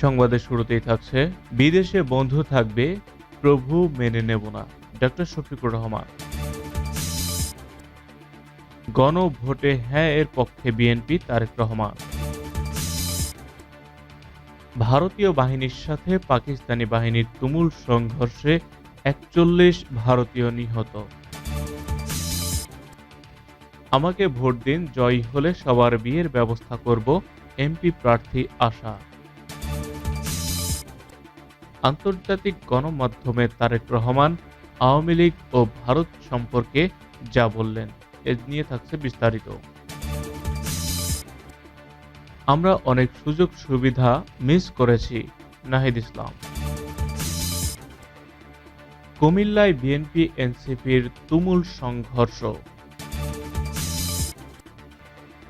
সংবাদের শুরুতেই থাকছে, বিদেশে বন্ধু থাকবে, প্রভু মেনে নেব না। ডক্টর শফিকুর রহমান। গণভোটে হ্যাঁ এর পক্ষে বিএনপি তারেক রহমান। ভারতীয় বাহিনীর সাথে পাকিস্তানি বাহিনীর তুমুল সংঘর্ষে একচল্লিশ ভারতীয় নিহত। আমাকে ভোট দিন, জয়ী হলে সবার বিয়ের ব্যবস্থা করব, এমপি প্রার্থী আশা। আন্তর্জাতিক গণমাধ্যমে তারেক রহমান, আওয়ামী লীগ ও ভারত সম্পর্কে যা বললেন, এ নিয়ে থাকছে বিস্তারিত। আমরা অনেক সুযোগ সুবিধা মিস করেছি, নাহিদ ইসলাম। কুমিল্লায় বিএনপি, এনসিপির তুমুল সংঘর্ষ।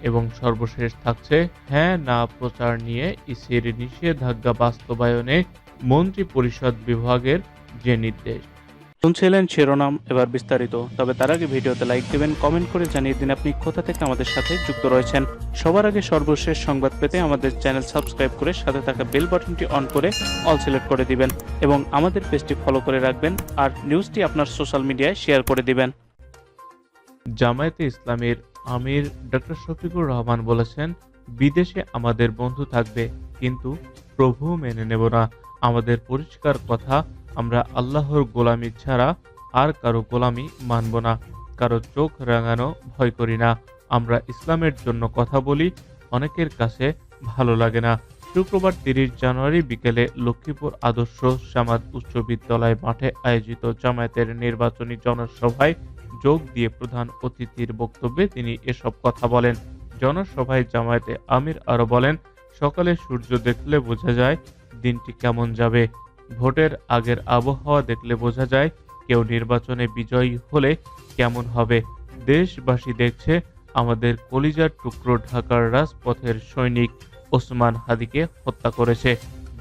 এবং সর্বশেষ থাকছে হ্যাঁ না প্রচার নিয়ে ইসির নিষেধাজ্ঞা বাস্তবায়নে মন্ত্রী পরিষদ বিভাগের যে নির্দেশ। শুনছিলেন শিরোনাম এবার বিস্তারিত তবে তার আগে ভিডিওতে লাইক দিবেন কমেন্ট করে জানিয়ে দিন আপনি কোথা থেকে আমাদের সাথে যুক্ত রয়েছেন। সবার আগে সর্বশেষ সংবাদ পেতে আমাদের চ্যানেল সাবস্ক্রাইব করে সাথে থাকা বেল বাটনটি অন করে অল সিলেক্ট করে দিবেন এবং আমাদের পেজটি ফলো করে রাখবেন আর নিউজটি আপনার সোশ্যাল মিডিয়ায় শেয়ার করে দিবেন। জামায়াতে ইসলামের আমির ডক্টর শফিকুর রহমান বলেছেন বিদেশে আমাদের বন্ধু থাকবে কিন্তু প্রভু মেনে নেব না। আমাদের পরিষ্কার কথা, আমরা আল্লাহর গোলামি ছাড়া আর কারও গোলামি মানব না, কারও চোখ রাঙানো ভয় করি না। আমরা ইসলামের জন্য কথা বলি, অনেকের কাছে ভালো লাগে না। শুক্রবার তিরিশ জানুয়ারি বিকেলে লক্ষ্মীপুর আদর্শ সামাদ উচ্চ বিদ্যালয় মাঠে আয়োজিত জামায়াতের নির্বাচনী জনসভায় যোগ দিয়ে প্রধান অতিথির বক্তব্যে তিনি এসব কথা বলেন। জনসভায় জামায়াতে আমির আরও বলেন, সকালে সূর্য দেখলে বোঝা যায় দিনটি কেমন যাবে? ভোটের আগের আবহাওয়া দেখলে বোঝা যায় কেউ নির্বাচনে বিজয়ী হলে কেমন হবে। দেশবাসী দেখছে আমাদের কলিজার টুকরো ঢাকার রাজপথের সৈনিক ওসমান হাদিকে হত্যা করেছে।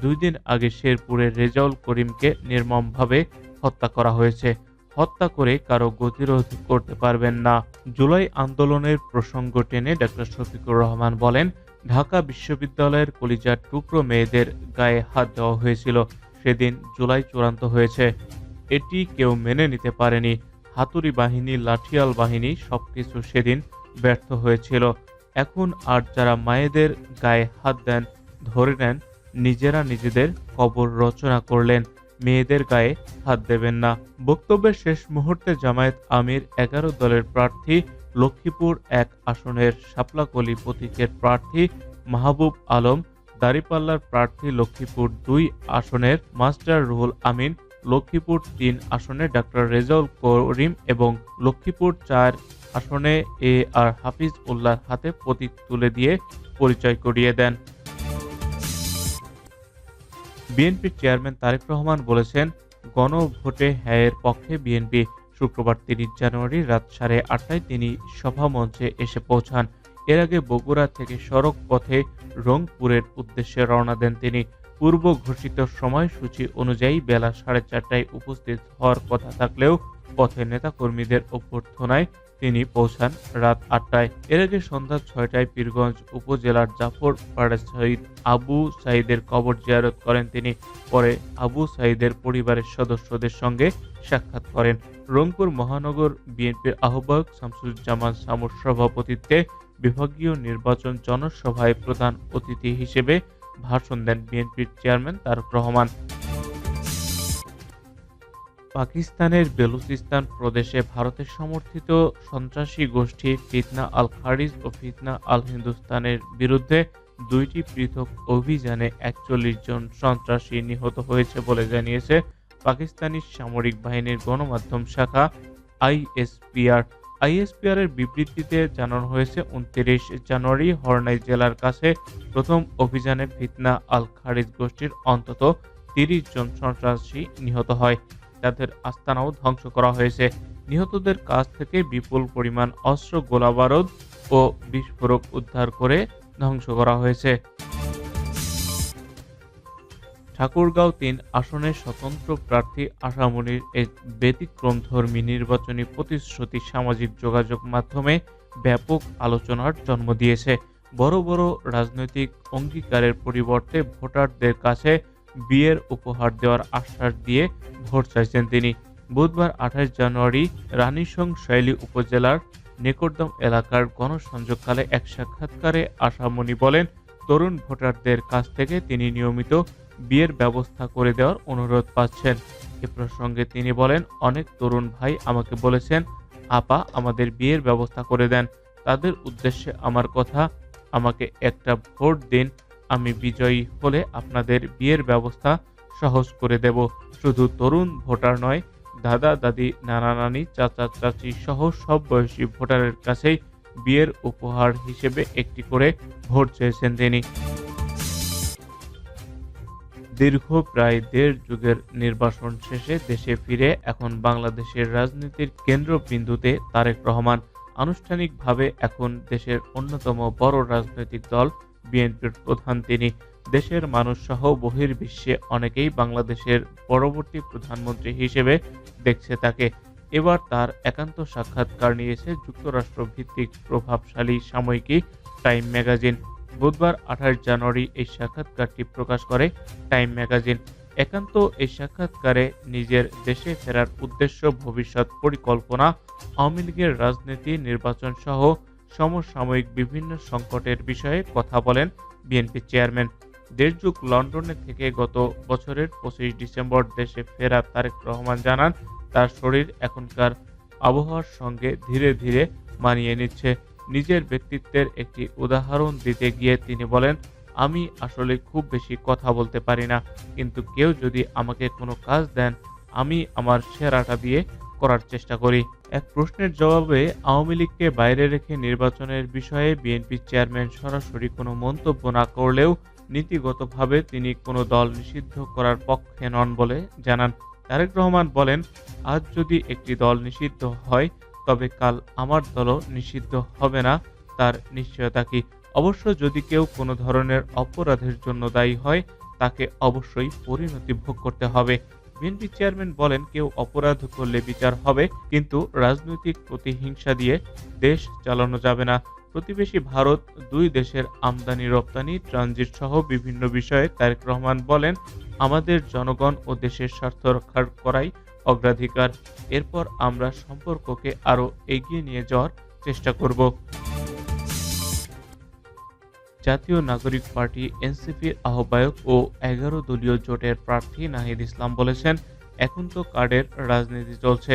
দুই দিন আগে শেরপুরের রেজাউল করিমকে নির্মমভাবে হত্যা করা হয়েছে। হত্যা করে কারও গতিরোধ করতে পারবেন না। জুলাই আন্দোলনের প্রসঙ্গ টেনে ডক্টর শফিকুর রহমান বলেন ঢাকা বিশ্ববিদ্যালয়ের কলিজার টুকরো মেয়েদের গায়ে হাত দেওয়া হয়েছিল। সেদিন জুলাই চূড়ান্ত হয়েছে। এটি কেউ মেনে নিতে পারেনি। হাতুড়ি বাহিনী, লাঠিয়াল বাহিনী সবকিছু সেদিন ব্যর্থ হয়েছিল। এখন আর যারা মায়েদের গায়ে হাত দেন, ধরে নেন, নিজেরা নিজেদের কবর রচনা করলেন। মেয়েদের গায়ে হাত দেবেন না। বক্তব্যের শেষ মুহূর্তে জামায়াত আমির এগারো দলের প্রার্থী, লক্ষ্মীপুর এক আসনের শাপলাকলি প্রতীকের প্রার্থী মাহবুব আলম, দাঁড়িপাল্লার প্রার্থী লক্ষ্মীপুর দুই আসনের মাস্টার রুহুল আমিন, লক্ষ্মীপুর তিন আসনে ডক্টর রেজাউল করিম এবং লক্ষ্মীপুর চার আসনে এ আর হাফিজ উল্লাহর হাতে প্রতীক তুলে দিয়ে পরিচয় করিয়ে দেন। বিএনপির চেয়ারম্যান তারেক রহমান বলেছেন, গণভোটে হ্যায়ের পক্ষে বিএনপি শুক্রবার তিরিশ জানুয়ারি রাত সাড়ে আটটায় তিনি সভা মঞ্চে এসে পৌঁছান। এর আগে বগুড়া থেকে সড়ক পথে রংপুরের উদ্দেশ্যে রওনা দেন তিনি। পূর্ব ঘোষিত সময়সূচি অনুযায়ী বেলা সাড়ে চারটায় উপস্থিত হওয়ার কথা থাকলেও পথে নেতাকর্মীদের অভ্যর্থনায় তিনি পৌঁছান রাত আটটায়। এর আগে সন্ধ্যা ছয়টায় পীরগঞ্জ উপজেলার জাফর পাড়া শহীদ আবু সাইদের কবর জিয়ারত করেন তিনি। পরে আবু সাইদের পরিবারের সদস্যদের সঙ্গে সাক্ষাৎ করেন। রংপুর মহানগর বিএনপির আহ্বায়ক শামসুজ্জামান সামুর সভাপতিত্বে বিভাগীয় নির্বাচন জনসভায় প্রধান অতিথি হিসেবে ভাষণ দেন বিএনপির চেয়ারম্যান তারক রহমান। পাকিস্তানের বেলুচিস্তান প্রদেশে ভারতের সমর্থিত সন্ত্রাসী গোষ্ঠী ফিতনা আল খারিজ ও ফিতনা আল হিন্দুস্তানের বিরুদ্ধে দুইটি পৃথক অভিযানে একচল্লিশ জন সন্ত্রাসী নিহত হয়েছে বলে জানিয়েছে পাকিস্তানি সামরিক বাহিনীর গণমাধ্যম শাখা আইএসপিআর। আইএসপিআর এর বিবৃতিতে জানানো হয়েছে, উনত্রিশ জানুয়ারি হরনাই জেলার কাছে প্রথম অভিযানে ফিতনা আল খারিজ গোষ্ঠীর অন্তত তিরিশ জন সন্ত্রাসী নিহত হয়। তাদের আস্তানাও ধ্বংস করা হয়েছে। নিহতদের কাছ থেকে বিপুল পরিমাণ অস্ত্র, গোলাবারুদ ও বিস্ফোরক উদ্ধার করে ধ্বংস করা হয়েছে। ঠাকুরগাঁও তিন আসনের স্বতন্ত্র প্রার্থী আশামনির এক ব্যতিক্রমধর্মী নির্বাচনী প্রতিশ্রুতি সামাজিক যোগাযোগ মাধ্যমে ব্যাপক আলোচনার জন্ম দিয়েছে। বড় বড় রাজনৈতিক অঙ্গীকারের পরিবর্তে ভোটারদের কাছে বিয়ের উপহার দেওয়ার আশ্বাস দিয়ে ভোট চাইছেন তিনি। বুধবার আঠাশ জানুয়ারি রানীসং শৈলী উপজেলার নিকটদম এলাকার গণসংযোগকালে এক সাক্ষাৎকারে আশামণি বলেন, তরুণ ভোটারদের কাছ থেকে তিনি নিয়মিত বিয়ের ব্যবস্থা করে দেওয়ার অনুরোধ পাচ্ছেন। এ প্রসঙ্গে তিনি বলেন, অনেক তরুণ ভাই আমাকে বলেছেন, আপা আমাদের বিয়ের ব্যবস্থা করে দেন। তাদের উদ্দেশ্যে আমার কথা, আমাকে একটা ভোট দিন আমি বিজয়ী হলে আপনাদের বিয়ের ব্যবস্থা সহজ করে দেব। শুধু তরুণ ভোটার নয়, দাদা, দাদি, নানা, নানি, চাচা, চাচি সহ সব বয়সী ভোটারের কাছেই বিয়ের উপহার হিসেবে একটি করে ভোট চেয়েছেন তিনি। দীর্ঘ প্রায় দেড় যুগের নির্বাসন শেষে দেশে ফিরে এখন বাংলাদেশের রাজনীতির কেন্দ্রবিন্দুতে তারেক রহমান। আনুষ্ঠানিকভাবে এখন দেশের অন্যতম বড় রাজনৈতিক দল বিএনপির প্রধান তিনি। দেশের মানুষ সহ বহির্বিশ্বে অনেকেই বাংলাদেশের পরবর্তী প্রধানমন্ত্রী হিসেবে দেখছে তাকে। এবার তার একান্ত সাক্ষাৎকার নিয়েছে যুক্তরাষ্ট্র ভিত্তিক প্রভাবশালী সাময়িকী টাইম ম্যাগাজিন। বুধবার আঠাশ জানুয়ারি এই সাক্ষাৎকারটি প্রকাশ করে টাইম ম্যাগাজিন। একান্ত এই সাক্ষাৎকারে নিজের দেশে ফেরার উদ্দেশ্য, ভবিষ্যৎ পরিকল্পনা, আওয়ামী লীগের রাজনীতি নির্বাচন সহ সমসাময়িক বিভিন্ন সংকটের বিষয়ে কথা বলেন বিএনপি চেয়ারম্যান দেড় যুগ লন্ডনে থেকে গত বছরের পঁচিশ ডিসেম্বর দেশে ফেরা তারেক রহমান জানান, তার শরীর এখনকার আবহাওয়ার সঙ্গে ধীরে ধীরে মানিয়ে নিচ্ছে। নিজের ব্যক্তিত্বের একটি উদাহরণ দিতে গিয়ে তিনি বলেন, আমি আসলে খুব বেশি কথা বলতে পারি না, কিন্তু কেউ যদি আমাকে কোনো কাজ দেন, আমি আমার সেরাটা দিয়ে করার চেষ্টা করি। এক প্রশ্নের জবাবে আওয়ামী লীগকে বাইরে রেখে নির্বাচনের বিষয়ে বিএনপি চেয়ারম্যান সরাসরি কোনো মন্তব্য না করলেও নীতিগতভাবে তিনি কোনো দল নিষিদ্ধ করার পক্ষে নন বলে জানান। তারেক রহমান বলেন, আজ যদি একটি দল নিষিদ্ধ হয়, তবে কাল আমার দলও নিষিদ্ধ হবে না। তার নিশ্চয়তা কি? অবশ্য যদি কেউ কোনো ধরনের অপরাধের জন্য দায়ী হয়, তাকে অবশ্যই পরিণতি ভোগ করতে হবে। বিএনপি চেয়ারম্যান বলেন, কেউ অপরাধ করলে বিচার হবে, কিন্তু রাজনৈতিক প্রতিহিংসা দিয়ে দেশ চালানো যাবে না। প্রতিবেশী ভারত দুই দেশের আমদানি, রপ্তানি ট্রানজিট সহ বিভিন্ন বিষয়ে তারেক রহমান বলেন, আমাদের জনগণ ও দেশের স্বার্থ রক্ষা করাই অগ্রাধিকার। এরপর আমরা সম্পর্ককে আরও এগিয়ে নিয়ে যাওয়ার চেষ্টা করব। জাতীয় নাগরিক পার্টি এনসিপির আহ্বায়ক ও এগারো দলীয় জোটের প্রার্থী নাহিদ ইসলাম বলেছেন, এখন তো কার্ডের রাজনীতি চলছে।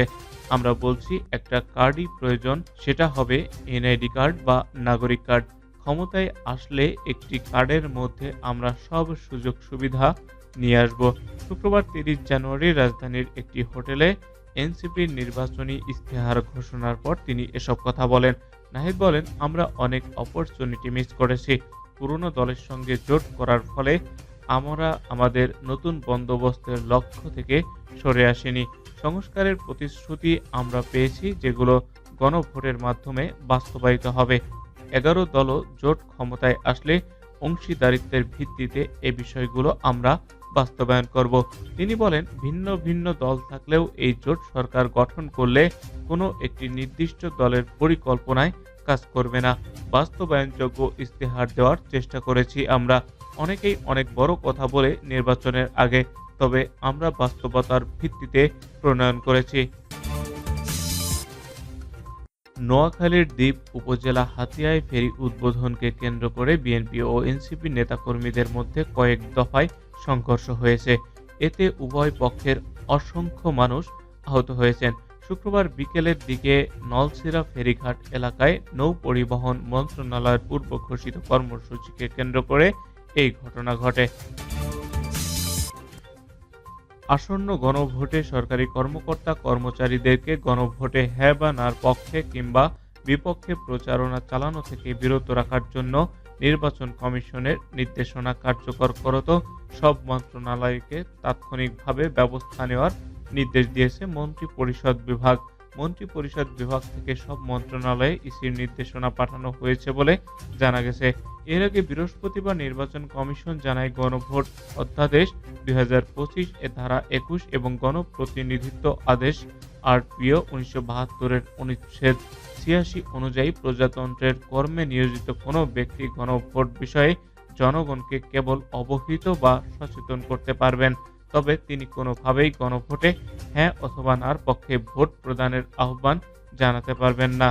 আমরা বলছি, একটা কার্ডই প্রয়োজন, সেটা হবে এনআইডি কার্ড বা নাগরিক কার্ড। ক্ষমতায় আসলে একটি কার্ডের মধ্যে আমরা সব সুযোগ সুবিধা নিয়ে আসব। শুক্রবার তিরিশ জানুয়ারি রাজধানীর একটি হোটেলে এনসিপির নির্বাচনী ইস্তেহার ঘোষণার পর তিনি এসব কথা বলেন। নাহিদ বলেন, আমরা অনেক অপরচুনিটি মিস করেছি। পুরনো দলের সঙ্গে জোট করার ফলে আমরা আমাদের নতুন বন্দোবস্তের লক্ষ্য থেকে সরে আসেনি। সংস্কারের প্রতিশ্রুতি আমরা পেয়েছি, যেগুলো গণভোটের মাধ্যমে বাস্তবায়িত হবে। এগারো দল জোট ক্ষমতায় আসলে অংশীদারিত্বের ভিত্তিতে এ বিষয়গুলো আমরা বাস্তবায়ন করব। তিনি বলেন, ভিন্ন ভিন্ন দল থাকলেও এই জোট সরকার গঠন করলে কোনো একটি নির্দিষ্ট দলের পরিকল্পনায় কাজ করবে না। বাস্তবায়নযোগ্য ইস্তেহার দেওয়ার চেষ্টা করেছি আমরা। অনেকেই অনেক বড় কথা বলে নির্বাচনের আগে, তবে আমরা বাস্তবতার ভিত্তিতে প্রণয়ন করেছি। নোয়াখালীর দ্বীপ উপজেলা হাতিয়ায় ফেরি উদ্বোধনকে কেন্দ্র করে বিএনপি ও এনসিপি নেতাকর্মীদের মধ্যে কয়েক দফায় সংঘর্ষ হয়েছে। এতে উভয় পক্ষের অসংখ্য মানুষ আহত হয়েছেন। শুক্রবার বিকেলের দিকে নলসিরা ফেরিঘাট এলাকায় নৌ পরিবহন মন্ত্রণালয়ের পূর্ব ঘোষিত কর্মসূচিকে কেন্দ্র করে এই ঘটনা ঘটে। আসন্ন গণভোটে সরকারি কর্মকর্তা কর্মচারীদেরকে গণভোটে হ্যাঁ বা নার পক্ষে কিংবা বিপক্ষে প্রচারণা চালানো থেকে বিরত রাখার জন্য নির্বাচন কমিশনের নির্দেশনা কার্যকর করত। সব মন্ত্রণালয়কে তাৎক্ষণিকভাবে ব্যবস্থা নেওয়ার নির্দেশ দিয়েছে মন্ত্রী পরিষদ বিভাগ। মন্ত্রিপরিষদ বিভাগ থেকে সব মন্ত্রণালয়ে ইসির নির্দেশনা পাঠানো হয়েছে বলে জানা গেছে। এর আগে বৃহস্পতিবার নির্বাচন কমিশন জানায়, গণভোট অধ্যাদেশ দুই এ ধারা একুশ এবং গণপ্রতিনিধিত্ব আদেশ আরপিও উনিশশো বাহাত্তরের অনুচ্ছেদ ছিয়াশি অনুযায়ী প্রজাতন্ত্রের কর্মে নিয়োজিত কোনো ব্যক্তি গণভোট বিষয়ে জনগণকে কেবল অবহিত বা সচেতন করতে পারবেন। তবে তিনি কোনোভাবেই গণভোটে হ্যাঁ অথবা নার পক্ষে ভোট প্রদানের আহ্বান জানাতে পারবেন না।